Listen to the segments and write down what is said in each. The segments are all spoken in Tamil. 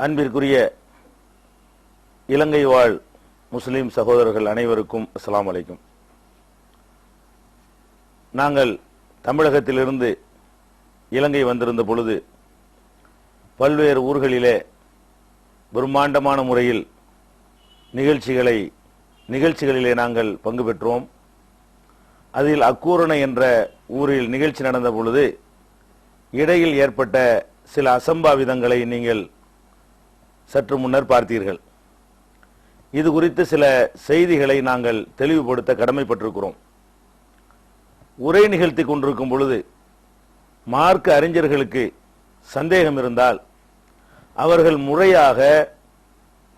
அன்பிற்குரிய இலங்கை வாழ் முஸ்லிம் சகோதரர்கள் அனைவருக்கும் அஸ்லாம் வலைக்கும் நாங்கள் தமிழகத்திலிருந்து இலங்கை வந்திருந்த பொழுது பல்வேறு ஊர்களிலே பிரம்மாண்டமான முறையில் நிகழ்ச்சிகளை நிகழ்ச்சிகளிலே நாங்கள் பங்கு பெற்றோம். அதில் அக்கூரணை என்ற ஊரில் நிகழ்ச்சி நடந்த பொழுது இடையில் ஏற்பட்ட சில அசம்பாவிதங்களை நீங்கள் சற்று முன்னர் பார்த்தீர்கள். இது குறித்து சில செய்திகளை நாங்கள் தெளிவுபடுத்த கடமைப்பட்டிருக்கிறோம். உரை நிகழ்த்தி கொண்டிருக்கும் பொழுது மார்க்க அறிஞர்களுக்கு சந்தேகம் இருந்தால் அவர்கள் முறையாக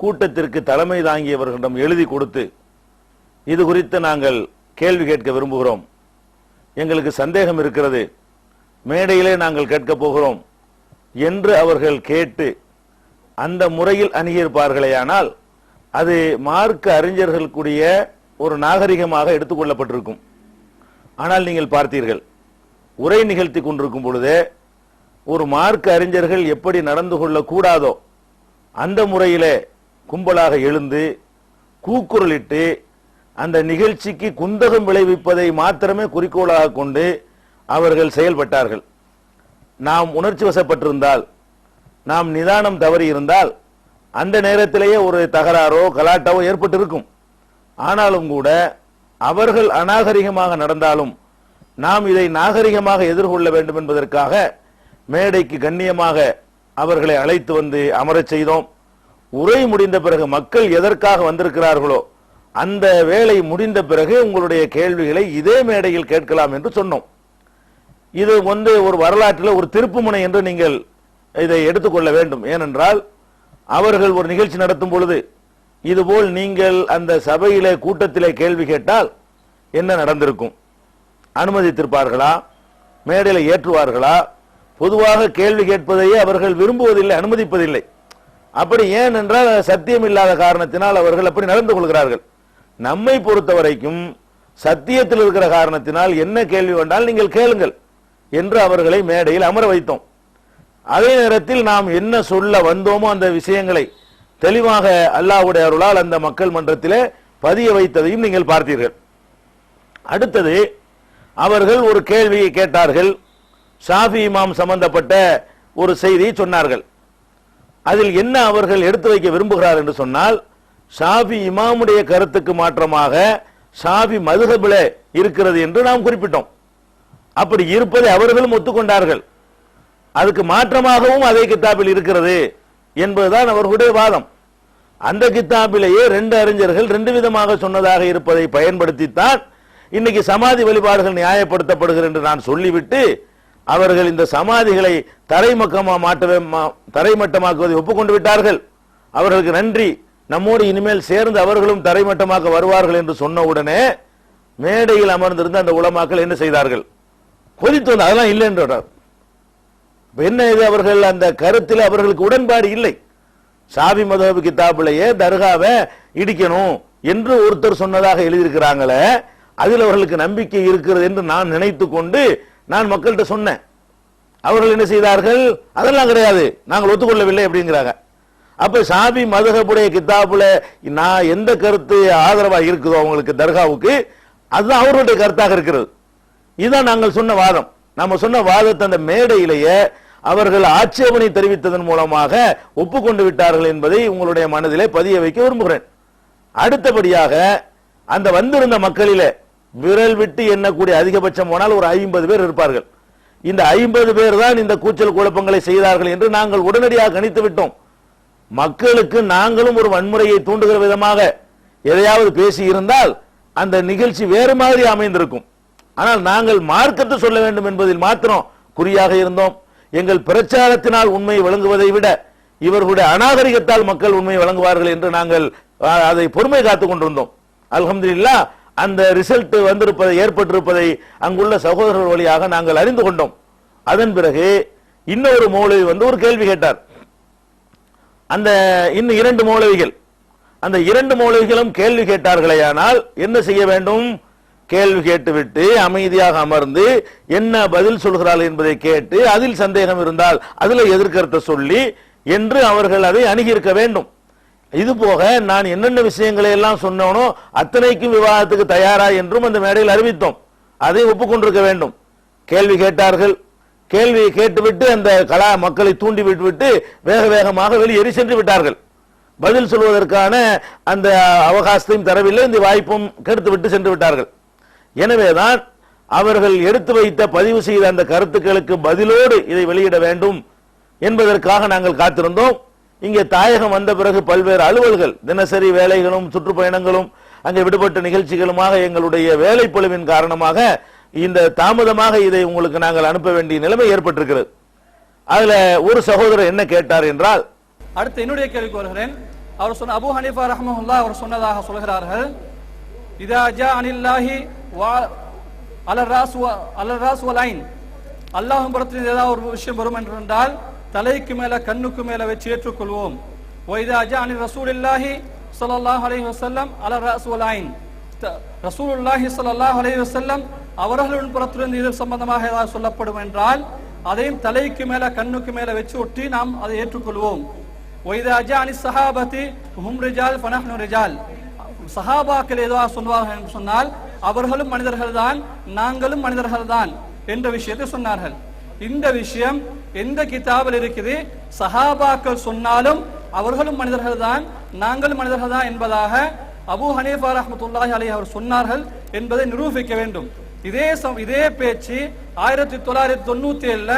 கூட்டத்திற்கு தலைமை தாங்கியவர்களிடம் எழுதி கொடுத்து இது குறித்து நாங்கள் கேள்வி கேட்க விரும்புகிறோம். எங்களுக்கு சந்தேகம் இருக்கிறது. மேடையிலே நாங்கள் கேட்கப் போகிறோம் என்று அவர்கள் கேட்டு அந்த முறையில் அணுகியிருப்பார்களேயானால் அது மார்க்க அறிஞர்களுக்குரிய ஒரு நாகரிகமாக எடுத்துக்கொள்ளப்பட்டிருக்கும் ஆனால் நீங்கள் பார்த்தீர்கள் உரை நிகழ்த்தி கொண்டிருக்கும் பொழுதே ஒரு மார்க்க அறிஞர்கள் எப்படி நடந்து கொள்ளக்கூடாதோ அந்த முறையிலே கும்பலாக எழுந்து கூக்குரலிட்டு அந்த நிகழ்ச்சிக்கு குந்தகம் விளைவிப்பதை மாத்திரமே குறிக்கோளாக கொண்டு அவர்கள் செயல்பட்டார்கள். நாம் உணர்ச்சி வசப்பட்டிருந்தால் நாம் நிதானம் தவறி இருந்தால் அந்த நேரத்திலேயே ஒரு தகராறோ கலாட்டாவோ ஏற்பட்டிருக்கும். ஆனாலும் கூட அவர்கள் அநாகரிகமாக நடந்தாலும் நாம் இதை நாகரிகமாக எதிர்கொள்ள வேண்டும் என்பதற்காக மேடைக்கு கண்ணியமாக அவர்களை அழைத்து வந்து அமரச் செய்தோம். உரை முடிந்த பிறகு மக்கள் எதற்காக வந்திருக்கிறார்களோ அந்த வேலை முடிந்த பிறகு உங்களுடைய கேள்விகளை இதே மேடையில் கேட்கலாம் என்று சொன்னோம். இது வந்து ஒரு வரலாற்றில் ஒரு திருப்புமுனை என்று நீங்கள் இதை எடுத்துக்கொள்ள வேண்டும். ஏனென்றால் அவர்கள் ஒரு நிகழ்ச்சி நடத்தும் பொழுது இதுபோல் நீங்கள் அந்த சபையிலே கூட்டத்திலே கேள்வி கேட்டால் என்ன நடந்திருக்கும்? அனுமதித்திருப்பார்களா? மேடையில் ஏற்றுவார்களா? பொதுவாக கேள்வி கேட்பதையே அவர்கள் விரும்புவதில்லை அனுமதிப்பதில்லை. அப்படி ஏன் என்றால் சத்தியம் இல்லாத காரணத்தினால் அவர்கள் அப்படி நடந்து கொள்கிறார்கள். நம்மை பொறுத்த வரைக்கும் சத்தியத்தில் இருக்கிற காரணத்தினால் என்ன கேள்வி வேண்டால் நீங்கள் கேளுங்கள் என்று அவர்களை மேடையில் அமர வைத்தோம். அதே நேரத்தில் நாம் என்ன சொல்ல வந்தோமோ அந்த விஷயங்களை தெளிவாக அல்லாவுடைய அருளால் அந்த மக்கள் மன்றத்திலே பதிய வைத்ததையும் நீங்கள் பார்த்தீர்கள். அடுத்தது அவர்கள் ஒரு கேள்வியை கேட்டார்கள். ஷாஃபி இமாம் சம்பந்தப்பட்ட ஒரு செய்தியை சொன்னார்கள். அதில் என்ன அவர்கள் எடுத்து வைக்க விரும்புகிறார் என்று சொன்னால் ஷாஃபி இமாமுடைய கருத்துக்கு மாற்றமாக ஷாஃபி மதுகபில இருக்கிறது என்று நாம் குறிப்பிட்டோம். அப்படி இருப்பதை அவர்களும் ஒத்துக்கொண்டார்கள். அதுக்கு மாற்றமாகவும் அதே கித்தாபில் இருக்கிறது என்பதுதான் அவர்களுடைய வாதம். அந்த கித்தாபிலேயே ரெண்டு அறிஞர்கள் ரெண்டு விதமாக சொன்னதாக இருப்பதை பயன்படுத்தித்தான் இன்னைக்கு சமாதி வழிபாடுகள் நியாயப்படுத்தப்படுகிறது என்று நான் சொல்லிவிட்டு அவர்கள் இந்த சமாதிகளை தரைமக்கமாக மாட்டவே மா- தரைமட்டமாக்குவதை ஒப்புக்கொண்டு விட்டார்கள். அவர்களுக்கு நன்றி. நம்மோடு இனிமேல் சேர்ந்து அவர்களும் தரைமட்டமாக்க வருவார்கள் என்று சொன்ன உடனே மேடையில் அமர்ந்திருந்த அந்த உளமாக்கள் என்ன செய்தார்கள்? கொதித்து வந்து அதெல்லாம் இல்லை என்றார் என்ன இது அவர்கள் அந்த கருத்தில் அவர்களுக்கு உடன்பாடு இல்லை. சாபி மதபு கிதாபிலேயே தர்காவை இடிக்கணும் என்று ஒருத்தர் சொன்னதாக எழுதியிருக்கிறாங்களே அதில் அவர்களுக்கு நம்பிக்கை இருக்கிறது என்று நான் நினைத்து கொண்டு நான் மக்கள்கிட்ட சொன்னேன். அவர்கள் என்ன செய்தார்கள்? அதெல்லாம் கிடையாது நாங்கள் ஒத்துக்கொள்ளவில்லை அப்படிங்கிறாங்க. அப்ப சாபி மதுகப்புடைய கித்தாப்புல நான் எந்த கருத்து ஆதரவா இருக்குதோ அவங்களுக்கு தர்காவுக்கு அதுதான் அவர்களுடைய கருத்தாக இருக்கிறது. இதுதான் நாங்கள் சொன்ன வாதம். நம்ம சொன்ன வாதத்தை அந்த மேடையிலேயே அவர்கள் ஆட்சேபனை தெரிவித்ததன் மூலமாக ஒப்புக்கொண்டு விட்டார்கள் என்பதை உங்களுடைய மனதிலே பதிய வைக்க விரும்புகிறேன். அடுத்தபடியாக அந்த வந்திருந்த மக்களிலே விரல் விட்டு எண்ணக்கூடிய அதிகபட்சம் போனால் ஒரு ஐம்பது பேர் இருப்பார்கள். இந்த ஐம்பது பேர் தான் இந்த கூச்சல் குழப்பங்களை செய்தார்கள் என்று நாங்கள் உடனடியாக கணித்து விட்டோம். மக்களுக்கு நாங்களும் ஒரு வன்முறையை தூண்டுகிற விதமாக எதையாவது பேசி இருந்தால் அந்த நிகழ்ச்சி வேறு மாதிரி அமைந்திருக்கும். ஆனால் நாங்கள் மார்க்கத்தை சொல்ல வேண்டும் என்பதில் மாத்திரம் குறியாக இருந்தோம். எங்கள் பிரச்சாரத்தினால் உண்மை வழங்குவதை விட இவர்களுடைய அநாகரிகத்தால் மக்கள் உண்மை வழங்குவார்கள் என்று நாங்கள் அதை பொறுமை காத்துக் கொண்டிருந்தோம். அல்ஹம்துலில்லாஹ் அந்த ரிசல்ட் வந்திருப்பதை ஏற்பட்டிருப்பதை அங்குள்ள சகோதரர்கள் வழியாக நாங்கள் அறிந்து கொண்டோம். அதன் பிறகு இன்னொரு மூலவி வந்து ஒரு கேள்வி கேட்டார். அந்த இன்னும் இரண்டு மூலவிகள் அந்த இரண்டு மூலவிகளும் கேள்வி கேட்டார்களேயானால் என்ன செய்ய வேண்டும்? கேள்வி கேட்டுவிட்டு அமைதியாக அமர்ந்து என்ன பதில் சொல்கிறார்கள் என்பதை கேட்டு அதில் சந்தேகம் இருந்தால் அதில் எதிர்கருத்தை சொல்லி என்று அவர்கள் அதை அணுகியிருக்க வேண்டும். இது போக நான் என்னென்ன விஷயங்களை எல்லாம் சொன்னோனோ அத்தனைக்கும் விவாதத்துக்கு தயாரா என்றும் அந்த மேடையில் அறிவித்தோம். அதை ஒப்புக்கொண்டிருக்க வேண்டும். கேள்வி கேட்டார்கள். கேள்வியை கேட்டுவிட்டு அந்த கலா மக்களை தூண்டி விட்டுவிட்டு வேக வேகமாக வெளியேறி சென்று விட்டார்கள். பதில் சொல்வதற்கான அந்த அவகாசத்தையும் தரவில்லை. இந்த வாய்ப்பும் கெடுத்து விட்டு சென்று விட்டார்கள். எனவேதான் அவர்கள் எடுத்து வைத்த பதிவு செய்த அந்த கருத்துக்களுக்கு பதிலோடு இதை வெளியிட வேண்டும் என்பதற்காக நாங்கள் காத்திருந்தோம். இங்கே தாயகம் வந்த பிறகு பல்வேறு அலுவல்கள் தினசரி வேலைகளும் சுற்றுப்பயணங்களும் அங்கே விடுபட்ட நிகழ்ச்சிகளுமாக எங்களுடைய வேலைப்பொழுவின் காரணமாக இந்த தாமதமாக இதை உங்களுக்கு நாங்கள் அனுப்ப வேண்டிய நிலைமை ஏற்பட்டிருக்கிறது. அதுல ஒரு சகோதரர் என்ன கேட்டார் என்றால் அடுத்து என்னுடைய கேள்விக்கு வருகிறேன். அவர் சொன்ன அபு ஹனீஃபா ரஹமுல்லா அவர் சொன்னதாக சொல்கிறார்கள் இதா ஜா அனில்லாஹி வா அலர் ராஸ் வ- அலர் ராஸ் புறத்தில் ஏதாவது ஒரு விஷயம் வரும் என்று என்றால் தலைக்கு மேல கண்ணுக்கு மேல வச்சு ஏற்றுக்கொள்வோம். ஒய்தா ஜா அனி ரசூலில்லாஹி ஸல்லல்லாஹு அலைஹி வஸல்லம் அலர் ராஸ் வல் ஐன். த- ரசூலுல்லாஹி ஸல்லல்லாஹு அலைஹி வஸல்லம் அவர்களின் புறத்திலிருந்து இது சம்பந்தமாக ஏதாவது சொல்லப்படும் என்றால் அதையும் தலைக்கு மேல கண்ணுக்கு மேல வச்சு ஒட்டி நாம் அதை ஏற்றுக்கொள்வோம். ஒய்தா ஜா அனி சஹாபதி ஹும் ரிஜால் ஃபனஹ்னு ரிஜால். சஹாபாக்கள் ஏதோ சொல்வார்கள் என்று சொன்னால் அவர்களும் மனிதர்கள் தான் நாங்களும் மனிதர்கள் தான் என்ற விஷயத்தை சொன்னார்கள். இந்த விஷயம் எந்த கிதாபில் இருக்குது? சஹாபாக்கள் சொன்னாலும் அவர்களும் மனிதர்கள் தான் நாங்களும் மனிதர்கள் தான் என்பதாக அபு ஹனீஃபா ரஹ்மத்துல்லாஹி அலி அவர் சொன்னார்கள் என்பதை நிரூபிக்க வேண்டும். இதே சம் இதே பேச்சு ஆயிரத்தி தொள்ளாயிரத்தி தொண்ணூத்தி ஏழுல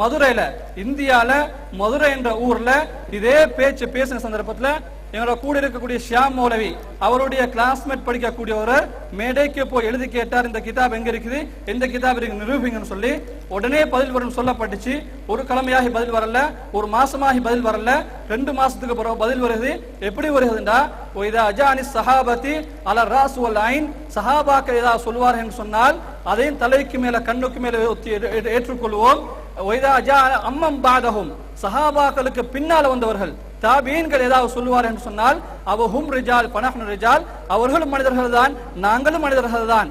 மதுரையில இந்தியால மதுரை என்ற ஊர்ல இதே பேச்சு பேசின சந்தர்ப்பத்துல எங்களோட கூட இருக்கக்கூடிய ஷியாம் மௌலவி அவருடைய கிளாஸ்மேட் படிக்கக்கூடிய ஒரு மேடைக்கு போய் எழுதி கேட்டார் இந்த கிதாப் எங்க இருக்குது? எந்த கிதாப் இருக்கு நிரூபிங்கன்னு சொல்லி உடனே பதில் வரும் சொல்லப்பட்டுச்சு. ஒரு கிழமையாகி பதில் வரல ஒரு மாசமாகி பதில் வரல ரெண்டு மாசத்துக்கு பிறகு பதில் வருது. எப்படி வருகிறதுண்டா இதா அஜானி சஹாபதி அல ராசு அல் ஐன். சஹாபாக்கள் ஏதாவது சொல்வார்கள் என்று சொன்னால் அதையும் தலைக்கு மேல கண்ணுக்கு மேல ஒத்தி ஏற்றுக்கொள்வோம். ஒய்தா அஜா அம்மம் பாதகும் சஹாபாக்களுக்கு பின்னால வந்தவர்கள் தாபீன்கள் ஏதாவது சொல்லுவார் என்று சொன்னால் அவ ஹும் ரிஜால் பனஹ்னு ரிஜால். அவர்களும் மனிதர்கள் தான் நாங்களும் மனிதர்கள் தான்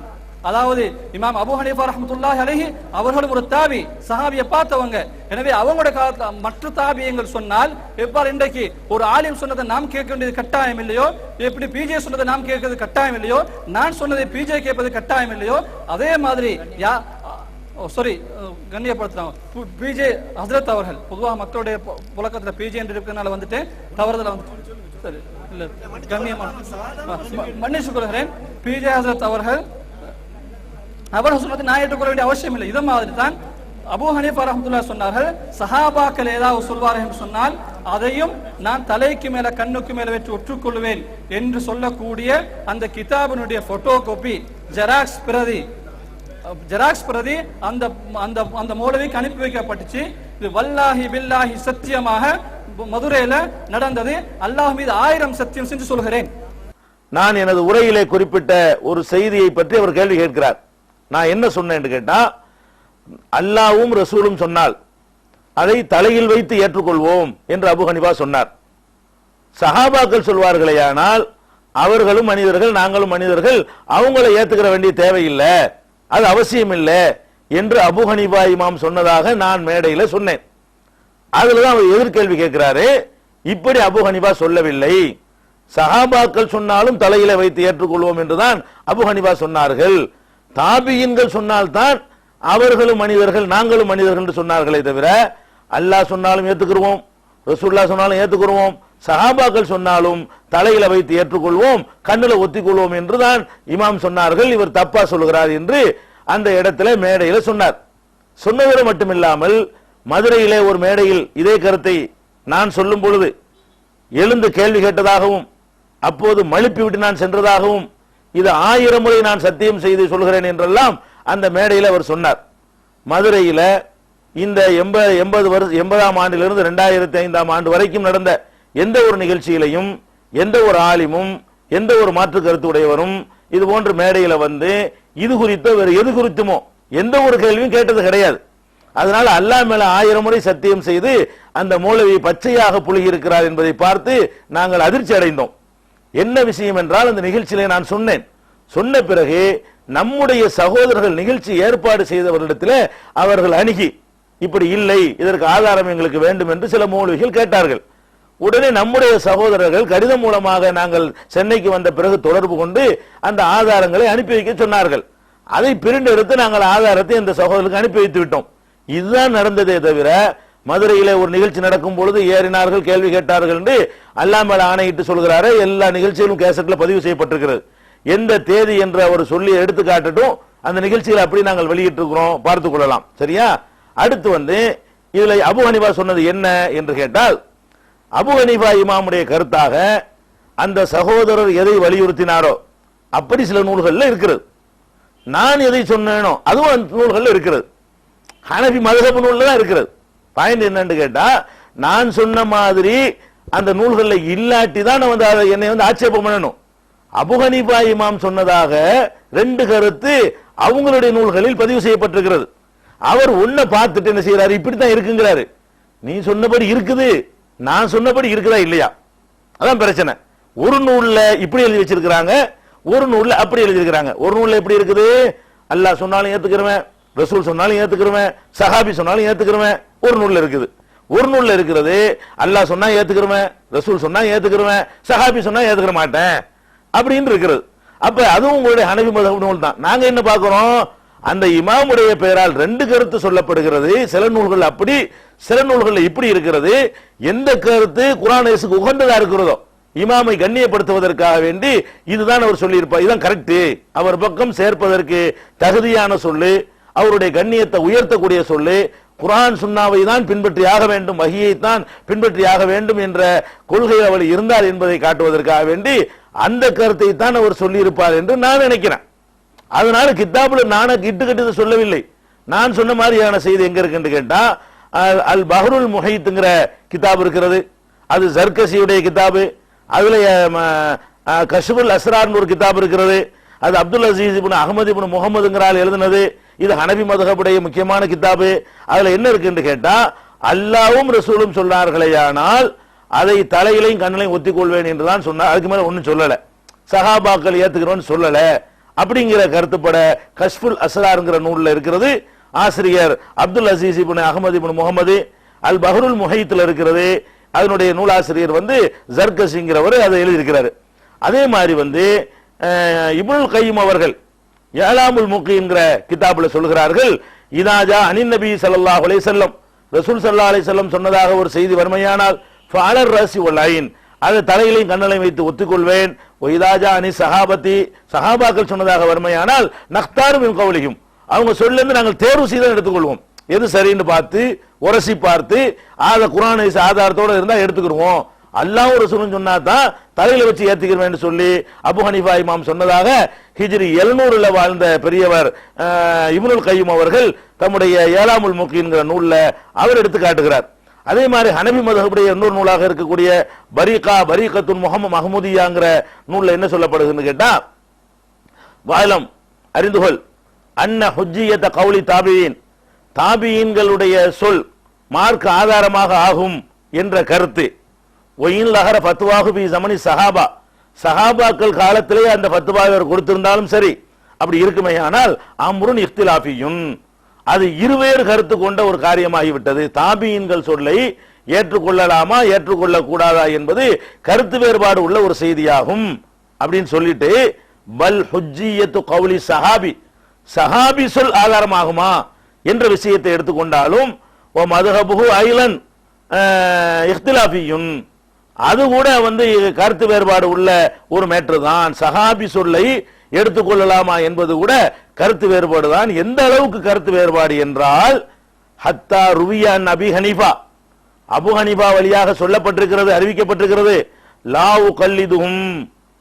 அதாவது இமாம் அபு ஹனீஃபா ரஹ்மத்துல்லாஹி அலைஹி அவர்களும் ஒரு தாபி சஹாபியை பார்த்தவங்க. எனவே அவங்களோட காலத்துல மற்ற தாபியங்கள் சொன்னால் எவ்வாறு இன்றைக்கு ஒரு ஆலிம் சொன்னதை நாம் கேட்க வேண்டியது கட்டாயம் இல்லையோ எப்படி பிஜே சொன்னதை நாம் கேட்கறது கட்டாயம் இல்லையோ நான் சொன்னதை பிஜே கேட்பது கட்டாயம் இல்லையோ அதே மாதிரி யா Oh, சாரி uh, கண்ணியப்படுத்துறாங்க பிஜே ஹசரத் அவர்கள் பொதுவாக மக்களுடைய புழக்கத்தில் பிஜே என்று இருக்கிறதுனால வந்துட்டு தவறுதல வந்து சரி இல்ல கண்ணியமான மன்னிச்சு கொள்கிறேன். பிஜே ஹசரத் அவர்கள் அவர் சொன்னதை நான் ஏற்றுக்கொள்ள வேண்டிய அவசியம் இல்லை. இது மாதிரி தான் அபூ ஹனீஃபா ரஹமத்துல்லா சொன்னார்கள். சஹாபாக்கள் ஏதாவது சொல்வார்கள் என்று சொன்னால் அதையும் நான் தலைக்கு மேல கண்ணுக்கு மேல வச்சு ஒற்றுக்கொள்வேன் என்று சொல்லக்கூடிய அந்த கிதாபினுடைய போட்டோ காப்பி ஜெராக்ஸ் பிரதி ஜெராக்ஸ் பிரதி அந்த அந்த அந்த மௌலவிக்கு அனுப்பி வைக்கப்பட்டுச்சு. இது வல்லாஹி பில்லாஹி சத்தியமாக மதுரையில நடந்தது. அல்லாஹ் மீது ஆயிரம் சத்தியம் செஞ்சு சொல்கிறேன். நான் எனது உரையிலே குறிப்பிட்ட ஒரு செய்தியை பற்றி அவர் கேள்வி கேட்கிறார். நான் என்ன சொன்னேன் என்று கேட்டா அல்லாவும் ரசூலும் சொன்னால் அதை தலையில் வைத்து ஏற்றுக்கொள்வோம் என்று அபு ஹனிபா சொன்னார். சஹாபாக்கள் சொல்வார்களேயானால் அவர்களும் மனிதர்கள் நாங்களும் மனிதர்கள் அவங்களை ஏத்துக்கிற வேண்டிய தேவையில்லை. அது அவசியம் இல்லை என்று அபு இமாம் சொன்னதாக நான் மேடையில் சொன்னேன். அதில் தான் அவர் எதிர்கேள்வி கேட்கிறாரு. இப்படி அபு சொல்லவில்லை. சஹாபாக்கள் சொன்னாலும் தலையில வைத்து ஏற்றுக்கொள்வோம் என்றுதான் அபு ஹனிஃபா சொன்னார்கள். தாபியின்கள் சொன்னால்தான் அவர்களும் மனிதர்கள் நாங்களும் மனிதர்கள் என்று சொன்னார்களே தவிர அல்லாஹ் சொன்னாலும் ஏற்றுக்கிறோம் ரசூல்லா சொன்னாலும் ஏற்றுக்கிறோம் சஹாபாக்கள் சொன்னாலும் தலையில வைத்து ஏற்றுக்கொள்வோம் கண்ணில் ஒத்திக்கொள்வோம் என்றுதான் இமாம் சொன்னார்கள். இவர் தப்பா சொல்கிறார் என்று அந்த இடத்துல மேடையில சொன்னார். சொன்னதோடு மட்டுமில்லாமல் மதுரையிலே ஒரு மேடையில் இதே கருத்தை நான் சொல்லும் பொழுது எழுந்து கேள்வி கேட்டதாகவும் அப்போது மழுப்பி விட்டு நான் சென்றதாகவும் இது ஆயிரம் முறை நான் சத்தியம் செய்து சொல்கிறேன் என்றெல்லாம் அந்த மேடையில் அவர் சொன்னார். மதுரையில் இந்த எண்பது எண்பது வருஷம் எண்பதாம் ஆண்டிலிருந்து ரெண்டாயிரத்தி ஐந்தாம் ஆண்டு வரைக்கும் நடந்த எந்த ஒரு நிகழ்ச்சியிலையும் எந்த ஒரு ஆலிமும் எந்த ஒரு மாற்று கருத்து உடையவரும் இது போன்ற மேடையில வந்து இது குறித்தோ வேறு எது குறித்துமோ எந்த ஒரு கேள்வியும் கேட்டது கிடையாது. அதனால அல்லாஹ் மேல ஆயிரம் முறை சத்தியம் செய்து அந்த மூலவி பச்சையாக புழுகி இருக்கிறார் என்பதை பார்த்து நாங்கள் அதிர்ச்சி அடைந்தோம். என்ன விஷயம் என்றால் அந்த நிகழ்ச்சியிலே நான் சொன்னேன். சொன்ன பிறகு நம்முடைய சகோதரர்கள் நிகழ்ச்சி ஏற்பாடு செய்தவர்களிடத்தில் அவர்கள் அணுகி இப்படி இல்லை இதற்கு ஆதாரம் எங்களுக்கு வேண்டும் என்று சில மூலிகைகள் கேட்டார்கள். உடனே நம்முடைய சகோதரர்கள் கடிதம் மூலமாக நாங்கள் சென்னைக்கு வந்த பிறகு தொடர்பு கொண்டு அந்த ஆதாரங்களை அனுப்பி வைக்க சொன்னார்கள். அதை பிரிண்டெடுத்து நாங்கள் ஆதாரத்தை இந்த சகோதரருக்கு அனுப்பி வைத்து விட்டோம். இதுதான் நடந்ததே தவிர மதுரையில் ஒரு நிகழ்ச்சி நடக்கும் பொழுது ஏறினார்கள் கேள்வி கேட்டார்கள் என்று அல்லாமல் ஆணையிட்டு சொல்கிறாரு எல்லா நிகழ்ச்சிகளும் கேசட்ல பதிவு செய்யப்பட்டிருக்கிறது. எந்த தேதி என்று அவர் சொல்லி எடுத்து காட்டட்டும். அந்த நிகழ்ச்சிகளை அப்படி நாங்கள் வெளியிட்டிருக்கிறோம் பார்த்துக் கொள்ளலாம். சரியா? அடுத்து வந்து இதுல அபு ஹனிபா சொன்னது என்ன என்று கேட்டால் அபு ஹனீஃபா இமாமுடைய கருத்தாக அந்த சகோதரர் எதை வலியுறுத்தினாரோ அப்படி சில நூல்களில் இருக்கிறது. நான் எதை சொன்னேனோ அதுவும் அந்த நூல்களில் இருக்கிறது. ஹனபி மதுகபு நூலில் தான் இருக்கிறது. பாயிண்ட் என்னன்னு கேட்டால் நான் சொன்ன மாதிரி அந்த நூல்களில் இல்லாட்டி தான் நான் வந்து அதை என்னை வந்து ஆட்சேபம் பண்ணணும். அபு ஹனீஃபா இமாம் சொன்னதாக ரெண்டு கருத்து அவங்களுடைய நூல்களில் பதிவு செய்யப்பட்டிருக்கிறது. அவர் ஒன்ன பார்த்துட்டு என்ன செய்யறாரு இப்படித்தான் இருக்குங்கிறாரு. நீ சொன்னபடி இருக்குது. நான் சொன்னபடி இருக்குதா இல்லையா? அதான் பிரச்சனை. ஒரு நூல்ல இப்படி எழுதி வச்சிருக்கிறாங்க ஒரு நூல்ல அப்படி எழுதி இருக்கிறாங்க ஒரு நூல்ல எப்படி இருக்குது? அல்லாஹ் சொன்னாலும் ஏத்துக்கிறவன் ரசூல் சொன்னாலும் ஏத்துக்கிறவன் சஹாபி சொன்னாலும் ஏத்துக்கிறவன் ஒரு நூல்ல இருக்குது. ஒரு நூல்ல இருக்கிறது அல்லாஹ் சொன்னா ஏத்துக்கிறவன் ரசூல் சொன்னா ஏத்துக்கிறவன் சஹாபி சொன்னா ஏத்துக்கிற மாட்டேன் அப்படின்னு இருக்கிறது. அப்ப அதுவும் உங்களுடைய ஹனபி மத நூல் தான் நாங்க என்ன பாக்குறோம் அந்த இமாமுடைய பெயரால் ரெண்டு கருத்து சொல்லப்படுகிறது. சில நூல்கள் அப்படி சில நூல்கள் இப்படி இருக்கிறது. எந்த கருத்து குரானேசுக்கு உகந்ததா இருக்கிறதோ இமாமை கண்ணியப்படுத்துவதற்காக வேண்டி இதுதான் அவர் சொல்லியிருப்பார் இதுதான் கரெக்டு அவர் பக்கம் சேர்ப்பதற்கு தகுதியான சொல்லு அவருடைய கண்ணியத்தை உயர்த்தக்கூடிய சொல்லு குரான் சுன்னாவை தான் பின்பற்றி ஆக வேண்டும் வகியை தான் பின்பற்றி ஆக வேண்டும் என்ற கொள்கை அவர் இருந்தார் என்பதை காட்டுவதற்காக வேண்டி அந்த கருத்தை தான் அவர் சொல்லியிருப்பார் என்று நான் நினைக்கிறேன். அதனால கித்தாபுல நான கிட்டு கட்டு சொல்லவில்லை. நான் சொன்ன மாதிரியான செய்தி எங்க இருக்குன்னு கேட்டா அல்- பஹருல் முஹைத்துங்கிற கிதாப் இருக்கிறது. அது ஜர்கசியுடைய கிதாபு அதுல கஷபுல் அஸ்ரார்னு ஒரு கிதாப் இருக்கிறது. அது அப்துல் அசீஸ் இப்னு அகமது இப்னு முகமதுங்கிறால் எழுதினது. இது ஹனபி மதகபுடைய முக்கியமான கிதாபு அதுல என்ன இருக்குன்னு கேட்டா அல்லாவும் ரசூலும் சொன்னார்களேயானால் அதை தலையிலையும் கண்ணிலையும் ஒத்திக்கொள்வேன் என்றுதான் சொன்னார். அதுக்கு மேல ஒன்றும் சொல்லல. சஹாபாக்கள் ஏத்துக்கிறோம்னு சொல்லலை. அப்படிங்கிற கருத்துப்பட கஷ்புல் அசலாருங்கிற நூலில் இருக்கிறது. ஆசிரியர் அப்துல் அசீஸ் இப்னு அகமது இப்னு முகமது அல் பஹருல் முஹைத்தில் இருக்கிறது. அதனுடைய நூலாசிரியர் வந்து ஜர்கசிங்கிறவர் அதை எழுதியிருக்கிறார். அதே மாதிரி வந்து இபுல் கையும் அவர்கள் ஏழாமுல் முக்கிங்கிற கிதாபில் சொல்கிறார்கள் இதாஜா அனின் நபி சல்லா அலைஹி செல்லம் ரசூல் சல்லா அலைஹி செல்லம் சொன்னதாக ஒரு செய்தி வறுமையானால் ஃபாலர் ரசி ஒல்லாயின் அதை தலையிலையும் கண்ணலையும் வைத்து ஒத்துக்கொள்வேன். ஒய்தாஜா அனி சஹாபத்தி சஹாபாக்கள் சொன்னதாக வறுமையானால் நக்தாரும் மின் கவுலியும் அவங்க சொல்லிருந்து நாங்கள் தேர்வு செய்து எடுத்துக்கொள்வோம். எது சரின்னு பார்த்து உரசி பார்த்து ஆத குரான் ஆதாரத்தோடு இருந்தா எடுத்துக்கிடுவோம். அல்லாஹ் ரசூலும் சொன்னா தான் தலையில வச்சு ஏத்துக்கிறேன்னு சொல்லி அபு ஹனிஃபா இமாம் சொன்னதாக ஹிஜ்ரி எழுநூறுல வாழ்ந்த பெரியவர் இப்னுல் கையும் அவர்கள் தம்முடைய ஏழாமுல் முக்கின்கிற நூல்ல அவர் எடுத்து காட்டுகிறார். அதே மாதிரி ஹனபி மதகுடைய இன்னொரு நூலாக இருக்கக்கூடிய பரீகா பரீகத்துன் முகமது மஹமூதியாங்கிற நூலில் என்ன சொல்லப்படுதுன்னு கேட்டா வாயிலம் அறிந்துகொள் அன்ன ஹுஜ்ஜியத்த கவுளி தாபியின். தாபியின்களுடைய சொல் மார்க் ஆதாரமாக ஆகும் என்ற கருத்து. ஒயின் லஹர பத்துவாகு பி சமணி சஹாபா. சஹாபாக்கள் காலத்திலே அந்த பத்துவாக கொடுத்திருந்தாலும் சரி அப்படி இருக்குமே. ஆனால் அம்ருன் இஃப்திலாஃபியும் அது இருவேறு கருத்து கொண்ட ஒரு காரியமாகிவிட்டது. தாபியின்கள் சொல்லை ஏற்றுக்கொள்ளலாமா ஏற்றுக்கொள்ள கூடாதா என்பது கருத்து வேறுபாடு உள்ள ஒரு செய்தியாகும். அப்படின்னு சொல்லிட்டு பல் ஹுஜியத்து கவுலி சஹாபி. சஹாபி சொல் ஆதாரமாகுமா என்ற விஷயத்தை எடுத்துக்கொண்டாலும் ஓ மதுஹபுஹு ஐலன் இஃப்திலாஃபியுன் அது கூட வந்து கருத்து வேறுபாடு உள்ள ஒரு மேற்று தான். சஹாபி சொல்லை எடுத்துக்கொள்ளலாமா என்பது கூட கருத்து வேறுபாடு தான் எந்த அளவுக்கு கருத்து வேறுபாடு என்றால் ஹத்தா ருவியான் அபி ஹனீஃபா. அபு ஹனீஃபா வழியாக சொல்லப்பட்டிருக்கிறது அறிவிக்கப்பட்டிருக்கிறது. லாவு கல்லிதுகும்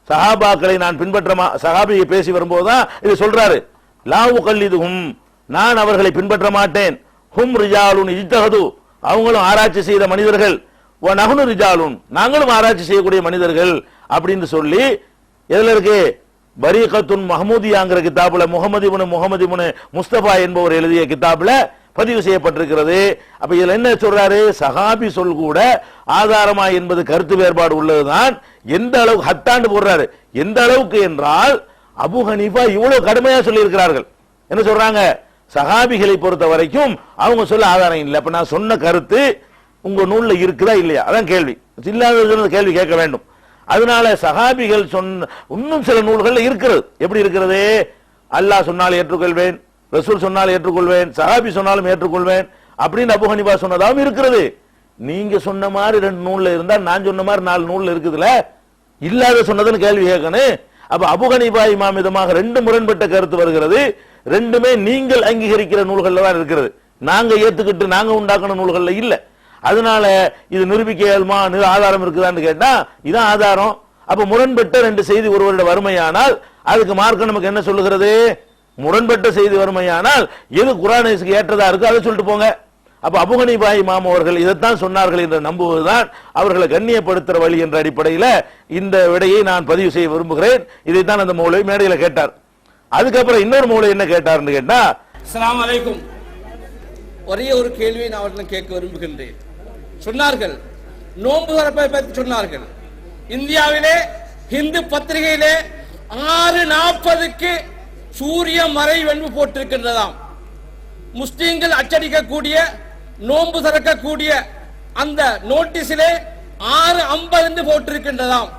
சஹாபாக்களை நான் பின்பற்றமா சஹாபியை பேசி வரும்போதுதான் இது சொல்றாரு. லாவு கல்லிதுகும் நான் அவர்களை பின்பற்ற மாட்டேன். ஹும் ரிஜாலுன் இஜ்தகது அவங்களும் ஆராய்ச்சி செய்த மனிதர்கள். ஓ நகுனு ரிஜாலுன். நாங்களும் ஆராய்ச்சி செய்யக்கூடிய மனிதர்கள் அப்படின்னு சொல்லி எதுல இருக்கு? பரீகத்துன் மஹமூதியாங்கிற கிதாபுல முகமது முனு முகமது முனு முஸ்தபா என்பவர் எழுதிய கிதாபுல பதிவு செய்யப்பட்டிருக்கிறது. அப்ப இதுல என்ன சொல்றாரு? சஹாபி சொல் கூட ஆதாரமா என்பது கருத்து வேறுபாடு உள்ளதுதான். எந்த அளவுக்கு ஹத்தாண்டு போடுறாரு? எந்த அளவுக்கு என்றால் அபு ஹனீஃபா இவ்வளவு கடுமையா சொல்லியிருக்கிறார்கள். என்ன சொல்றாங்க? சஹாபிகளை பொறுத்த வரைக்கும் அவங்க சொல்ல ஆதாரம் இல்லை. அப்ப நான் சொன்ன கருத்து உங்க நூல்ல இருக்குதா இல்லையா? அதான் கேள்வி. இல்லாத கேள்வி கேட்க வேண்டும். அதனால சகாபிகள் சொன்ன இன்னும் சில நூல்கள் இருக்கிறது. எப்படி இருக்கிறது? அல்லாஹ் சொன்னால் ஏற்றுக்கொள்வேன் ரசூல் சொன்னால் ஏற்றுக்கொள்வேன் சஹாபி சொன்னாலும் ஏற்றுக்கொள்வேன் அப்படின்னு அபு ஹனிபா சொன்னதாகவும் இருக்கிறது. நீங்க சொன்ன மாதிரி ரெண்டு நூல்ல இருந்தா நான் சொன்ன மாதிரி நாலு நூல்ல இருக்குதுல இல்லாத சொன்னதுன்னு கேள்வி கேட்கணும். அப்ப அபு ஹனீஃபா இமாம் விதமாக ரெண்டு முரண்பட்ட கருத்து வருகிறது. ரெண்டுமே நீங்கள் அங்கீகரிக்கிற நூல்கள்ல தான் இருக்கிறது. நாங்க ஏத்துக்கிட்டு நாங்க உண்டாக்கின நூல்கள்ல இல்லை. அதனால இது நிரூபிக்க இயலுமா? ஆதாரம் இருக்குதான்னு கேட்டா இதான் ஆதாரம். அப்ப முரண்பட்ட ரெண்டு செய்தி ஒருவருடைய வறுமையானால் அதுக்கு மார்க்கம் நமக்கு என்ன சொல்லுகிறது? முரண்பட்ட செய்தி வறுமையானால் எது குரானேசுக்கு ஏற்றதா இருக்கு அதை சொல்லிட்டு போங்க. அப்ப அபுகனிபாய் இமாம் அவர்கள் இதைத்தான் சொன்னார்கள் என்று நம்புவதுதான் அவர்களை கண்ணியப்படுத்துற வழி என்ற அடிப்படையில இந்த விடையை நான் பதிவு செய்ய விரும்புகிறேன். இதைத்தான் அந்த மூளை மேடையில கேட்டார். அதுக்கப்புறம் இன்னொரு மூளை என்ன கேட்டார்னு கேட்டா அலைக்கும். ஒரே ஒரு கேள்வியை நான் அவர்களிடம் கேட்க விரும்புகின்றேன். சொன்னார்கள். நோன்பு திறப்பை பற்றி சொன்னார்கள். இந்தியாவிலே ஹிந்து பத்திரிகையிலே ஆறு நாற்பதுக்கு சூரிய மறைவென்பு போட்டிருக்கின்றதாம். முஸ்லீம்கள் அச்சடிக்கக்கூடிய நோன்பு திறக்கக்கூடிய அந்த நோட்டீஸிலே ஆறு ஐம்பது என்று போட்டிருக்கின்றதாம்.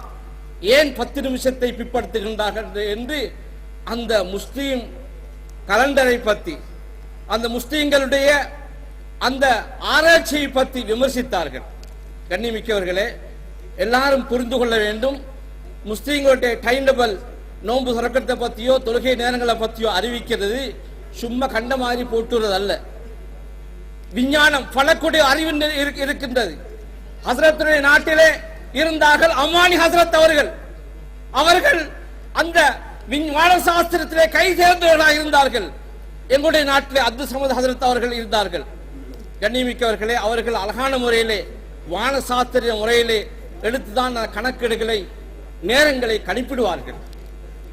ஏன் பத்து நிமிஷத்தை பிற்படுத்துகின்றார்கள் என்று அந்த முஸ்லீம் கலண்டரை பற்றி அந்த முஸ்லீம்களுடைய அந்த ஆராய்ச்சியை பற்றி விமர்சித்தார்கள். கண்ணிமிக்கவர்களே எல்லாரும் புரிந்து கொள்ள வேண்டும். முஸ்லீம்களுடைய டைம் டேபிள் நோன்பு சுரக்கத்தை பற்றியோ தொழுகை நேரங்களை பற்றியோ அறிவிக்கிறது சும்மா கண்ட மாதிரி போட்டுறது அல்ல. விஞ்ஞானம் பலக்குடைய அறிவு இருக்கின்றது. ஹசரத்துடைய நாட்டிலே இருந்தார்கள் அம்மானி ஹசரத் அவர்கள். அவர்கள் அந்த விஞ்ஞான சாஸ்திரத்திலே கை சேர்ந்தவர்களாக இருந்தார்கள். எங்களுடைய நாட்டிலே அப்துல் சமத் ஹசரத் அவர்கள் இருந்தார்கள். கண்ணியமிக்கவர்களே அவர்கள் அழகான முறையிலே வான சாஸ்திரிய முறையிலே எடுத்துதான் கணக்கெடுகளை நேரங்களை கணிப்பிடுவார்கள்.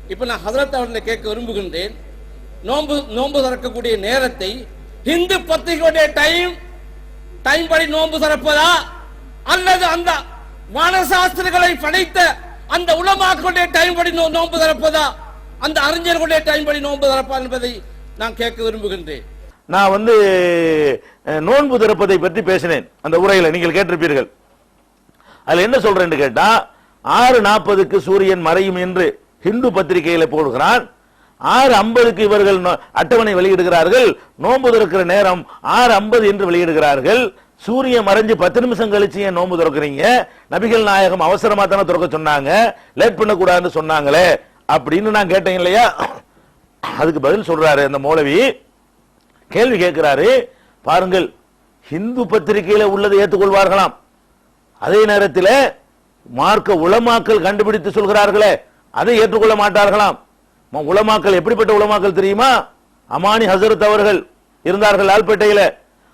இப்ப நான் ஹசரத் அவர்களை கேட்க விரும்புகின்றேன். நோன்பு நோன்பு திறக்கக்கூடிய நேரத்தை ஹிந்து பத்திரிகையுடைய டைம் டைம் படி நோன்பு திறப்பதா? அல்லது அந்த வானசாஸ்திரிகளை படைத்த அந்த உலமாக்களுடைய டைம் படி நோ- நோன்பு திறப்பதா? அந்த அறிஞர்களுடைய டைம் படி நோன்பு திறப்பா என்பதை நான் கேட்க விரும்புகின்றேன். நான் வந்து நோன்பு திறப்பதை பற்றி பேசினேன். அந்த உரையில நீங்கள் கேட்டிருப்பீர்கள். அதுல என்ன சொல்றேன்னு கேட்டா ஆறு நாற்பதுக்கு சூரியன் மறையும் என்று ஹிந்து பத்திரிகையில போடுகிறான். ஆறு ஐம்பதுக்கு இவர்கள் நோ- அட்டவணை வெளியிடுகிறார்கள். நோன்பு திறக்கிற நேரம் ஆறு ஐம்பது என்று வெளியிடுகிறார்கள். சூரியன் மறைஞ்சு பத்து நிமிஷம் கழிச்சு ஏன் நோன்பு திறக்கிறீங்க? நபிகள் நாயகம் அவசரமா தானே திறக்க சொன்னாங்க. லேட் பண்ணக்கூடாதுன்னு சொன்னாங்களே. அப்படின்னு நான் கேட்டேன் இல்லையா? அதுக்கு பதில் சொல்றாரு அந்த மௌலவி. கேள்வி கேட்கிறாரு பாருங்கள் ஹிந்து பத்திரிகையில உள்ளதை ஏற்றுக்கொள்வார்களாம். அதே நேரத்தில் மார்க்க உளமாக்கல் கண்டுபிடித்து சொல்கிறார்களே அதை ஏற்றுக்கொள்ள மாட்டார்களாம். உளமாக்கல் எப்படிப்பட்ட உளமாக்கல் தெரியுமா? அமானி ஹசரத் அவர்கள் இருந்தார்கள் ஆல்பேட்டையில்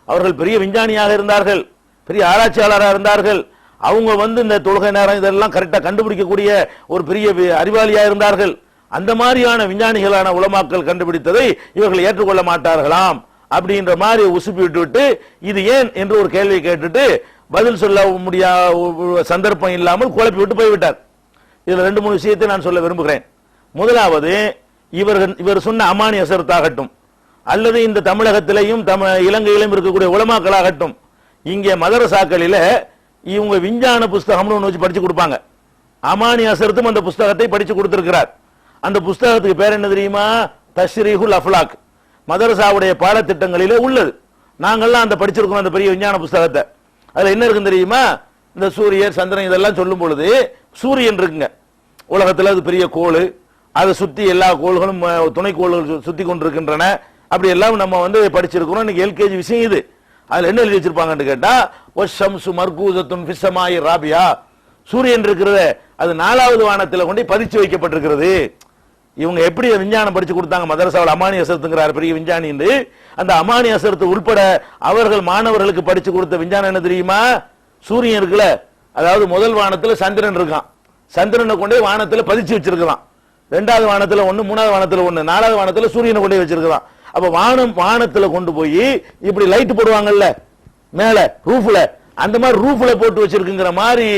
அவர்கள் பெரிய விஞ்ஞானியாக இருந்தார்கள் பெரிய ஆராய்ச்சியாளராக இருந்தார்கள். அவங்க வந்து இந்த தொழுகை நேரம் இதெல்லாம் கரெக்டாக கண்டுபிடிக்கக்கூடிய ஒரு பெரிய அறிவாளியாக இருந்தார்கள். அந்த மாதிரியான விஞ்ஞானிகளான உலமாக்கள் கண்டுபிடித்ததை இவர்கள் ஏற்றுக்கொள்ள மாட்டார்களாம் அப்படின்ற மாதிரி உசுப்பி விட்டு விட்டு இது ஏன் என்று ஒரு கேள்வி கேட்டுட்டு பதில் சொல்ல முடியா சந்தர்ப்பம் இல்லாமல் குழப்பி விட்டு போய்விட்டார். இதுல ரெண்டு மூணு விஷயத்தை நான் சொல்ல விரும்புகிறேன். முதலாவது இவர்கள் இவர் சொன்ன அமானி அசரத்தாகட்டும் அல்லது இந்த தமிழகத்திலையும் தம இலங்கையிலும் இருக்கக்கூடிய உலமாக்களாகட்டும் இங்கே மதரசாக்களில் இவங்க விஞ்ஞான புஸ்தகம்னு ஒன்று வச்சு படிச்சு கொடுப்பாங்க. அமானி அசரத்தும் அந்த புஸ்தகத்தை படிச்சு கொடுத்திருக்கிறார். அந்த புஸ்தகத்துக்கு பேர் என்ன தெரியுமா? தஷ்ரீஹுல் அஃப்லாக். மதரசாவுடைய பாடத்திட்டங்களிலே உள்ளது. நாங்கள்லாம் அந்த படிச்சிருக்கோம் அந்த பெரிய விஞ்ஞான புஸ்தகத்தை. அதில் என்ன இருக்குன்னு தெரியுமா? இந்த சூரியன் சந்திரன் இதெல்லாம் சொல்லும் பொழுது சூரியன் இருக்குங்க. உலகத்தில் அது பெரிய கோள். அதை சுற்றி எல்லா கோள்களும் துணைக்கோள்கள் துணை கோள்கள் சு- கொண்டிருக்கின்றன. அப்படி எல்லாம் நம்ம வந்து படிச்சிருக்கிறோம். இன்னைக்கு எல்கேஜி விஷயம் இது. அதில் என்ன எழுதி வச்சிருப்பாங்கன்னு கேட்டால் ஒஷம்சு மர்கூசத்துன் ஃபிஸ்ஸமாயி ராபியா. சூரியன் இருக்கிறத அது நாலாவது வானத்தில் கொண்டு பதிச்சு வைக்கப்பட்டிருக்கிறது. இவங்க எப்படி விஞ்ஞானம் படிச்சு கொடுத்தாங்க? மதரசாவில் அமானி அசரத்துங்கிறார் பெரிய விஞ்ஞானி என்று. அந்த அமானி அசரத்து உட்பட அவர்கள் மாணவர்களுக்கு படிச்சு கொடுத்த விஞ்ஞானம் என்ன தெரியுமா? சூரியன் இருக்குல்ல அதாவது முதல் வானத்தில் சந்திரன் இருக்கான். சந்திரனை கொண்டே வானத்தில் பதிச்சு வச்சிருக்கலாம் ரெண்டாவது வானத்தில் ஒன்று மூணாவது வானத்தில் ஒன்று நாலாவது வானத்தில் சூரியனை கொண்டே வச்சிருக்கலாம் அப்போ வானம் வானத்தில் கொண்டு போய் இப்படி லைட் போடுவாங்கல்ல மேலே ரூஃபில் அந்த மாதிரி ரூஃபில் போட்டு வச்சிருக்குங்கிற மாதிரி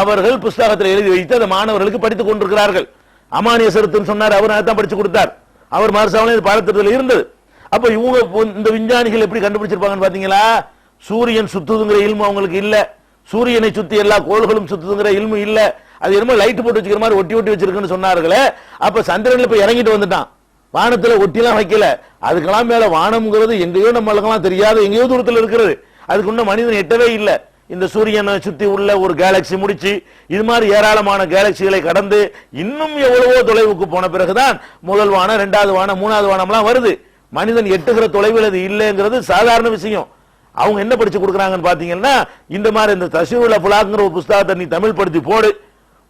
அவர்கள் புஸ்தகத்தில் எழுதி வைத்து அந்த மாணவர்களுக்கு படித்துக் கொண்டிருக்கிறார்கள். அமானிய சருத்துன்னு சொன்னார் அவர் தான் படிச்சு கொடுத்தார். அவர் மருசாவில பாடத்திட்டத்தில் இருந்தது. அப்ப இவங்க இந்த விஞ்ஞானிகள் எப்படி கண்டுபிடிச்சிருப்பாங்கன்னு பாத்தீங்களா? சூரியன் சுத்துதுங்கிற இல்மு அவங்களுக்கு இல்ல. சூரியனை சுத்தி எல்லா கோள்களும் சுத்துதுங்கிற இல்மு இல்ல. அது என்னமோ லைட் போட்டு வச்சுக்கிற மாதிரி ஒட்டி ஒட்டி வச்சிருக்குன்னு சொன்னார்களே. அப்ப சந்திரன்ல போய் இறங்கிட்டு வந்துட்டான். வானத்துல ஒட்டிலாம் வைக்கல. அதுக்கெல்லாம் மேல வானம்ங்கிறது எங்கேயோ நம்மளுக்கெல்லாம் தெரியாத எங்கேயோ தூரத்தில் இருக்கிறது. அதுக்கு இன்னும் மனிதன் எட்டவே இல்லை. இந்த சூரியனை சுத்தி உள்ள ஒரு கேலக்சி முடிச்சு இது மாதிரி ஏராளமான கேலக்சிகளை கடந்து இன்னும் எவ்வளவோ தொலைவுக்கு போன பிறகுதான் முதல் வானம் ரெண்டாவது வானம் மூணாவது வானம்லாம் வருது. மனிதன் எட்டுகிற தொலைவில் அது இல்லைங்கிறது சாதாரண விஷயம். அவங்க என்ன படிச்சு கொடுக்குறாங்கன்னு பாத்தீங்கன்னா இந்த மாதிரி இந்த தசிவுல புலாக்குங்கிற ஒரு புஸ்தகத்தை நீ தமிழ் படுத்தி போடு.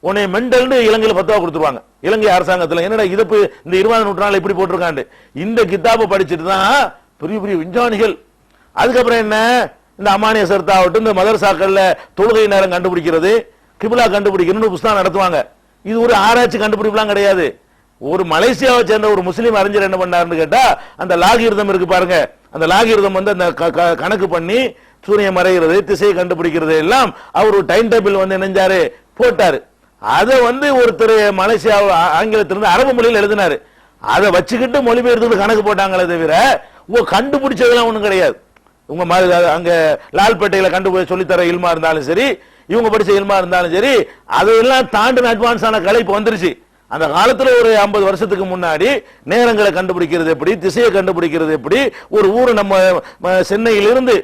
உன்னை மெண்டல்னு இலங்கையில பத்தவா கொடுத்துருவாங்க. இலங்கை அரசாங்கத்தில் என்னடா இதப்பு இந்த இருபது நூற்றாண்டுல இப்படி போட்டிருக்காண்டு இந்த கித்தாபை படிச்சுட்டு தான் பெரிய பெரிய விஞ்ஞானிகள். அதுக்கப்புறம் என்ன? இந்த அமானிய சர்த்தாவட்டும் இந்த மதரசாக்கள்ல தொழுகை நேரம் கண்டுபிடிக்கிறது கிபிலா கண்டுபிடிக்கணும்னு புஸ்தகம் நடத்துவாங்க. இது ஒரு ஆராய்ச்சி கண்டுபிடிப்புலாம் கிடையாது. ஒரு மலேசியாவை சேர்ந்த ஒரு முஸ்லீம் அறிஞர் என்ன பண்ணாருன்னு கேட்டா அந்த லாகிருதம் இருக்கு பாருங்க. அந்த லாகிருதம் வந்து அந்த க- க- கணக்கு பண்ணி சூரியன் மறைகிறது திசையை கண்டுபிடிக்கிறது எல்லாம் அவர் ஒரு டைம் டேபிள் வந்து இணைஞ்சாரு போட்டாரு. அதை வந்து ஒருத்தர் மலேசியா ஆங்கிலத்திலிருந்து அரபு மொழியில் எழுதினாரு. அதை வச்சுக்கிட்டு மொழிபெயர்த்து கணக்கு போட்டாங்களே தவிர உங்க கண்டுபிடிச்சதெல்லாம் ஒன்றும் கிடையாது. உங்க மாதிரி அங்க லால்பேட்டையில கண்டுபிடி சொல்லித்தர இல்மா இருந்தாலும் சரி இவங்க படிச்ச இல்மா இருந்தாலும் சரி அதையெல்லாம் தாண்டின அட்வான்ஸ் ஆன கலை இப்ப வந்துருச்சு. அந்த காலத்துல ஒரு 50 வருஷத்துக்கு முன்னாடி நேரங்களை கண்டுபிடிக்கிறது எப்படி திசையை கண்டுபிடிக்கிறது எப்படி ஒரு ஊர் நம்ம ம, சென்னையிலிருந்து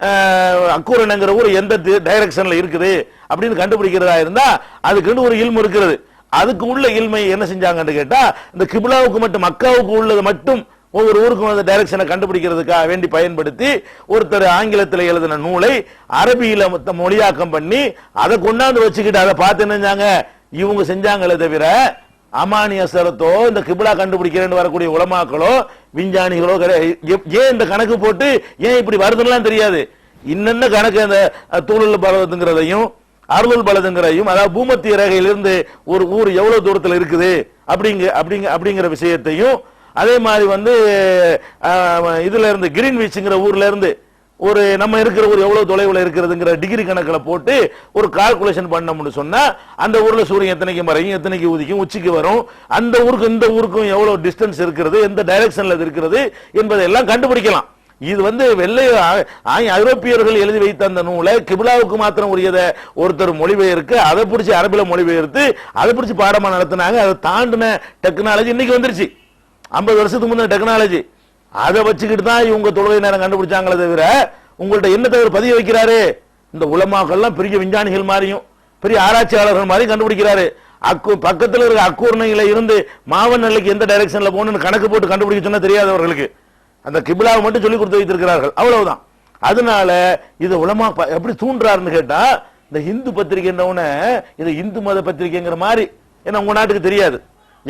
அஹ், அக்கூரனுங்கிற ஊர் எந்த டைரக்ஷன்ல இருக்குது அப்படின்னு கண்டுபிடிக்கிறதா இருந்தா அதுக்குன்னு ஒரு இல்மு இருக்கிறது. அதுக்கு உள்ள இல்மை என்ன செஞ்சாங்கன்னு கேட்டா இந்த கிபிலாவுக்கு மட்டும் மக்காவுக்கு உள்ளது மட்டும் ஒவ்வொரு ஊருக்கும் அந்த டைரக்ஷனை கண்டுபிடிக்கிறதுக்காக வேண்டி பயன்படுத்தி ஒருத்தர் ஆங்கிலத்தில் எழுதின நூலை அரபியில மொழியாக்கம் பண்ணி அதை கொண்டாந்து வச்சுக்கிட்டு அதை பார்த்து என்னஞ்சாங்க இவங்க செஞ்சாங்களே தவிர அமானிய சரத்தோ இந்த கிபிலா கண்டுபிடிக்கிறேன்னு வரக்கூடிய உலமாக்களோ விஞ்ஞானிகளோ கிடையாது. எப்- ஏன் இந்த கணக்கு போட்டு ஏன் இப்படி வருதுன்னுலாம் தெரியாது. இன்னென்ன கணக்கு அந்த அஹ், தூளுல் பலதுங்கிறதையும் அருள் பலதுங்கிறதையும் அதாவது பூமத்திய ரேகையிலிருந்து ஒரு ஊர் எவ்வளவு தூரத்தில் இருக்குது? அப்படிங்க அப்படிங்க அப்படிங்கிற விஷயத்தையும் அதே மாதிரி வந்து இதுல இருந்து கிரீன்விச்ங்கிற ஊர்ல இருந்து ஒரு நம்ம இருக்கிற ஊர் எவ்வளவு தொலைவில் இருக்கிறதுங்கிற டிகிரி கணக்கில் போட்டு ஒரு கால்குலேஷன் பண்ணோம்னு சொன்னா அந்த ஊர்ல சூரியன் எத்தனைக்கு மறையும் எத்தனைக்கு உதிக்கும் உச்சிக்கு வரும் அந்த ஊருக்கு இந்த ஊருக்கும் எவ்வளவு டிஸ்டன்ஸ் இருக்கிறது எந்த டைரக்ஷன்ல இருக்கிறது என்பதை எல்லாம் கண்டுபிடிக்கலாம். இது வந்து வெள்ளை ஐரோப்பியர்கள் எழுதி வைத்த அந்த நூலை கிபிலாவுக்கு மாத்திரம் உரியதை ஒருத்தர் மொழிபெயர்க்கு அதை பிடிச்சி அரபில மொழிபெயர்த்து அதை பிடிச்சி பாடமா நடத்தினாங்க அதை தாண்டின டெக்னாலஜி இன்னைக்கு வந்துருச்சு. ஐம்பது வருஷத்துக்கு முன்ன டெக்னாலஜி அதை வச்சுக்கிட்டு தான் இவங்க தொழுகை நேரம் கண்டுபிடிச்சாங்களே தவிர உங்கள்ட்ட என்ன தவிர பதிய வைக்கிறாரு? இந்த உலமாக்கள்லாம் பெரிய விஞ்ஞானிகள் மாதிரியும் பெரிய ஆராய்ச்சியாளர்கள் மாதிரி கண்டுபிடிக்கிறாரு. அக்கு பக்கத்தில் இருக்கிற அக்கூர்ணையில இருந்து மாவன் நிலைக்கு எந்த டைரக்ஷன்ல போகணும்னு கணக்கு போட்டு கண்டுபிடிக்க சொன்னா தெரியாதவர்களுக்கு அந்த கிபிலாவை மட்டும் சொல்லி கொடுத்து வைத்திருக்கிறார்கள். அவ்வளவுதான். அதனால இது உலமா எப்படி தூண்டுறாருன்னு கேட்டா இந்த இந்து பத்திரிகைன்றவன இது இந்து மத பத்திரிகைங்கிற மாதிரி. ஏன்னா உங்க நாட்டுக்கு தெரியாது.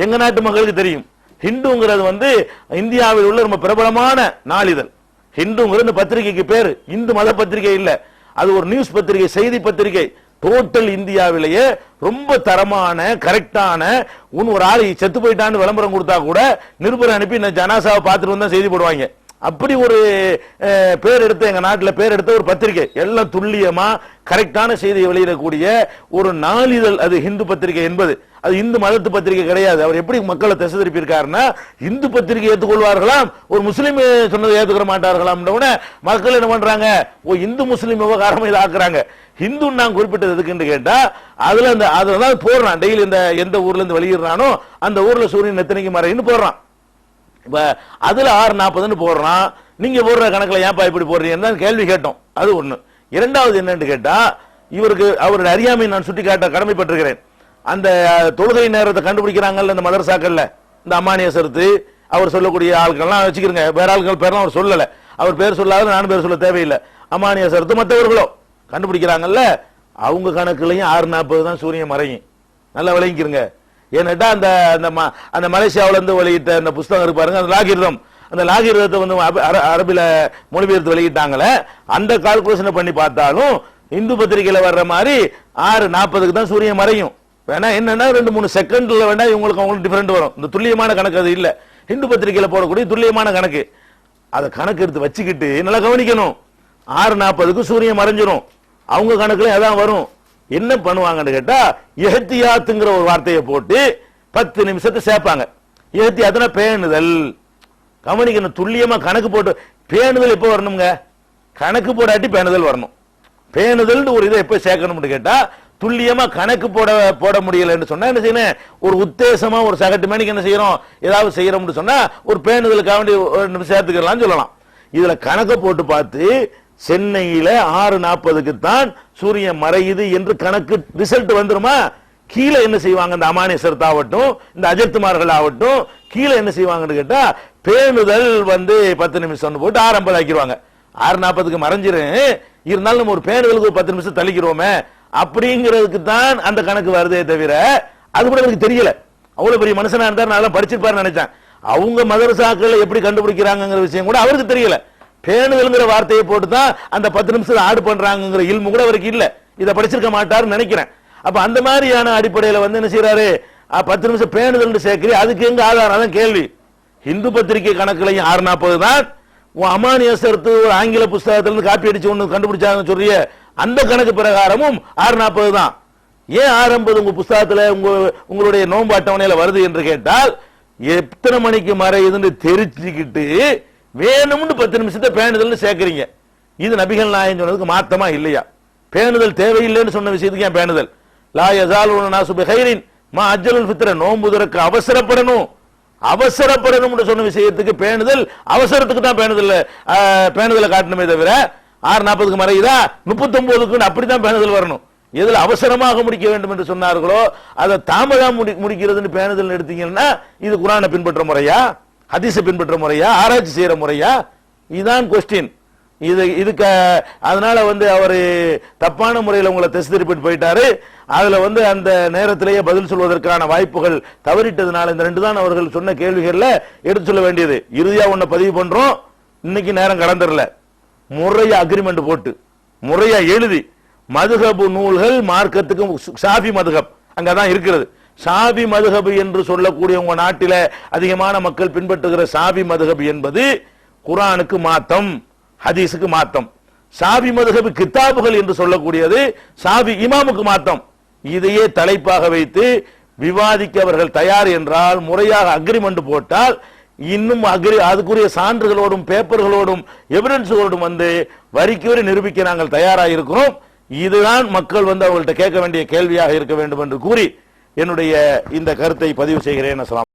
எங்க நாட்டு மக்களுக்கு தெரியும். ஹிந்துங்கிறது வந்து இந்தியாவில் உள்ள ரொம்ப பிரபலமான நாளிதழ் ஹிந்துங்கிறது இந்த பத்திரிகைக்கு பேர். இந்து மத பத்திரிகை இல்ல. அது ஒரு நியூஸ் பத்திரிகை செய்தி பத்திரிகை. டோட்டல் இந்தியாவிலேயே ரொம்ப தரமான கரெக்டான உன் ஒரு ஆள் செத்து போயிட்டான்னு விளம்பரம் கொடுத்தா கூட நிருபர் அனுப்பி இந்த ஜனாசாவை பார்த்துட்டு வந்தா செய்தி போடுவாங்க. அப்படி ஒரு பேர் எடுத்த எங்க நாட்டில் பேர் எடுத்த ஒரு பத்திரிகை. எல்லாம் துல்லியமா கரெக்டான செய்தியை வெளியிடக்கூடிய ஒரு நாளிதழ் அது ஹிந்து பத்திரிகை என்பது. அது இந்து மதத்து பத்திரிகை கிடையாது. அவர் எப்படி மக்களை திசை திருப்பியிருக்காருன்னா இந்து பத்திரிகை ஏற்றுக்கொள்வார்களாம். ஒரு முஸ்லீம் சொன்னதை ஏற்றுக்கிற மாட்டார்களாம் மக்கள் என்ன பண்றாங்க? ஓ இந்து முஸ்லீம் விவகாரம் இதை ஆக்குறாங்க. ஹிந்து நான் குறிப்பிட்டது எதுக்குன்னு கேட்டா அதுல அந்த அதுல போடுறான். டெய்லி இந்த எந்த ஊர்ல இருந்து வெளியிடுறானோ அந்த ஊர்ல சூரியன் எத்தனைக்கு மறைன்னு போடுறான். இப்போ அதில் ஆறு நாற்பதுன்னு போடுறான் நீங்கள் போடுற கணக்கில் ஏன்ப்பா இப்படி போடுறீங்கன்னு கேள்வி கேட்டோம். அது ஒன்று இரண்டாவது என்னன்னு கேட்டால் இவருக்கு அவருடைய அறியாமை நான் சுட்டி காட்ட கடமைப்பட்டிருக்கிறேன். அந்த தொழுகை நேரத்தை கண்டுபிடிக்கிறாங்கல்ல இந்த மதரசாக்கள்ல இந்த அம்மானிய சருத்து அவர் சொல்லக்கூடிய ஆட்கள்லாம் வச்சுக்கிறங்க வேற ஆட்கள் பேரெல்லாம் அவர் சொல்லலை. அவர் பேர் சொல்லாத நானும் பேர் சொல்ல தேவையில்லை. அம்மானிய சருத்து மற்றவர்களோ கண்டுபிடிக்கிறாங்கல்ல அவங்க கணக்குலையும் ஆறு நாற்பது தான் சூரியன் மறையும். நல்லா விளங்கிக்கிறங்க ஏன்னாட்டா அந்த அந்த ம- அந்த மலேசியாவிலேருந்து வெளியிட்ட அந்த புஸ்தகம் இருக்கு பாருங்க அந்த லாகிருதம். அந்த லாகிருதத்தை வந்து அர- அரபில மொழிபெயர்த்து வெளியிட்டாங்களே அந்த கால்குலேஷனை பண்ணி பார்த்தாலும் இந்து பத்திரிகையில் வர்ற மாதிரி ஆறு நாற்பதுக்கு தான் சூரியன் மறையும். வேணா என்னன்னா ரெண்டு மூணு செகண்ட்ல வேணா இவங்களுக்கு அவங்களுக்கு டிஃபரெண்ட் வரும். இந்த துல்லியமான கணக்கு அது இல்லை. இந்து பத்திரிகையில் போடக்கூடிய துல்லியமான கணக்கு. அதை கணக்கு எடுத்து வச்சுக்கிட்டு நல்லா கவனிக்கணும். ஆறு நாற்பதுக்கு சூரியன் மறைஞ்சிரும். அவங்க கணக்குல அதான் வரும். என்ன பண்ணுவாங்கன்னு கேட்டா எஹத்தியாத்துங்கிற ஒரு வார்த்தையை போட்டு பத்து நிமிஷத்தை சேர்ப்பாங்க எஹத்தியாத்துனா பேணுதல். கவனிக்கணும் துல்லியமா கணக்கு போட்டு பேணுதல் எப்போ வரணுங்க கணக்கு போடாட்டி பேணுதல் வரணும். பேணுதல் ஒரு இதை எப்போ சேர்க்கணும்னு கேட்டா துல்லியமா கணக்கு போட போட முடியலன்னு சொன்னா என்ன செய்யணும்? ஒரு உத்தேசமா ஒரு சகட்டு மணிக்கு என்ன செய்யறோம்? ஏதாவது செய்யறோம்னு சொன்னா ஒரு பேணுதலுக்காக வேண்டி ஒரு நிமிஷம் சொல்லலாம். இதுல கணக்கை போட்டு பார்த்து சென்னையில ஆறு நாற்பதுக்கு தான் சூரியன் மறையுது என்று கணக்கு ரிசல்ட் வந்துருமா? கீழே என்ன செய்வாங்க? இந்த அமானேஸ்வரத் ஆகட்டும் இந்த அஜித்குமார்கள் ஆகட்டும் கீழே என்ன செய்வாங்கன்னு கேட்டா பேணுதல் வந்து பத்து நிமிஷம் போட்டு ஆறு ஐம்பது ஆக்கிடுவாங்க. ஆறு நாற்பதுக்கு மறைஞ்சிரும் இருந்தாலும் நம்ம ஒரு பேணுதலுக்கு ஒரு பத்து நிமிஷம் தள்ளிக்கிறோமே. அப்படிங்கிறதுக்கு தான் அந்த கணக்கு வருதே தவிர அது கூட எனக்கு தெரியல. அவ்வளவு பெரிய மனுஷனா இருந்தா நான் படிச்சிருப்பாருன்னு நினைச்சேன். அவங்க மதரசாக்கள் எப்படி கண்டுபிடிக்கிறாங்கிற விஷயம் கூட அவருக்கு தெரியல. பேணுதல்ங்கிற வார்த்தையை போட்டு தான் அந்த பத்து நிமிஷம் ஆடு பண்றாங்கிற இல்மு கூட அவருக்கு இல்ல. இதை படிச்சிருக்க மாட்டாருன்னு நினைக்கிறேன். அப்ப அந்த மாதிரியான அடிப்படையில வந்து என்ன செய்யறாரு பத்து நிமிஷம் பேணுதல் சேர்க்கிறீ அதுக்கு எங்க ஆதாரம்? தான் கேள்வி. இந்து பத்திரிகை கணக்குலையும் ஆறு நாற்பது தான். உன் அமானியசரத்து ஒரு ஆங்கில புஸ்தகத்திலிருந்து காப்பி அடிச்சு ஒன்று கண்டுபிடிச்சாங்கன்னு சொல்றிய. அந்த கணக்கு பிரகாரமும் ஆறு நாற்பது தான். ஏன் ஆறு ஐம்பது உங்க புஸ்தகத்துல உங்க உங்களுடைய நோன்பு அட்டவணையில வருது என்று கேட்டால் எத்தனை மணிக்கு மறையுதுன்னு தெரிஞ்சுக்கிட்டு வேணும்னு பத்து நிமிஷத்தை பேணுதல்னு சேர்க்கறீங்க. இது நபிகள் நாயன் சொன்னதுக்கு மாத்தமா இல்லையா? பேணுதல் தேவையில்லைன்னு சொன்ன விஷயத்துக்கு ஏன் பேணுதல்? லா யசால் நாசு பிஹைரின். மா அஜலுல் ஃபித்ர நோம்புதற்கு அவசரப்படணும் அவசரப்படணும். அவசரப்படணும்னு சொன்ன விஷயத்துக்கு பேணுதல் அவசரத்துக்கு தான் பேணுதல் பேணுதலை காட்டணுமே தவிர ஆறு நாற்பதுக்கு மறையுதா? முப்பத்தொன்பதுக்கு அப்படிதான் பேணுதல் வரணும். எதில் அவசரமாக முடிக்க வேண்டும் என்று சொன்னார்களோ அதை தாமதம் முடி முடிக்கிறதுன்னு பேணுதல் எடுத்தீங்கன்னா இது குரானை பின்பற்ற முறையா? ஹதீஸை பின்பற்ற முறையா ஆராய்ச்சி செய்யற முறையா? இதுதான் கொஸ்டின் இது இதுக்கு அதனால வந்து அவர் தப்பான முறையில் உங்களை திசை திருப்பிட்டு போயிட்டாரு. அதில் வந்து அந்த நேரத்திலேயே பதில் சொல்வதற்கான வாய்ப்புகள் தவறிட்டதுனால இந்த ரெண்டு தான் அவர்கள் சொன்ன கேள்விகளில் எடுத்து சொல்ல வேண்டியது. இறுதியாக ஒன்றை பதிவு பண்ணுறோம் இன்னைக்கு நேரம் கடந்துடல முறையாக அக்ரிமெண்ட் போட்டு முறையாக எழுதி மதுகபு நூல்கள் மார்க்கத்துக்கும் சாஃபி மதுகப் அங்கே தான் இருக்கிறது. சாபி மதுகபு என்று சொல்லக்கூடிய உங்க நாட்டில அதிகமான மக்கள் பின்பற்றுகிற சாபி மதுகபு என்பது குரானுக்கு மாத்தம் ஹதீஸுக்கு மாத்தம். சாபி மதுகபு கித்தாபுகள் என்று சொல்லக்கூடியது சாபி இமாமுக்கு மாத்தம். இதையே தலைப்பாக வைத்து விவாதிக்க அவர்கள் தயார் என்றால் முறையாக அக்ரிமெண்ட் போட்டால் இன்னும் அக்ரி அதுக்குரிய சான்றுகளோடும் பேப்பர்களோடும் எவிடன்ஸுகளோடும் வந்து வரிக்கு வரி நிரூபிக்க நாங்கள் தயாராக இருக்கிறோம் இதுதான் மக்கள் வந்து அவங்கள்ட்ட கேட்க வேண்டிய கேள்வியாக இருக்க வேண்டும் என்று கூறி என்னுடைய இந்த கருத்தை பதிவு செய்கிறேன். அஸ்லாம்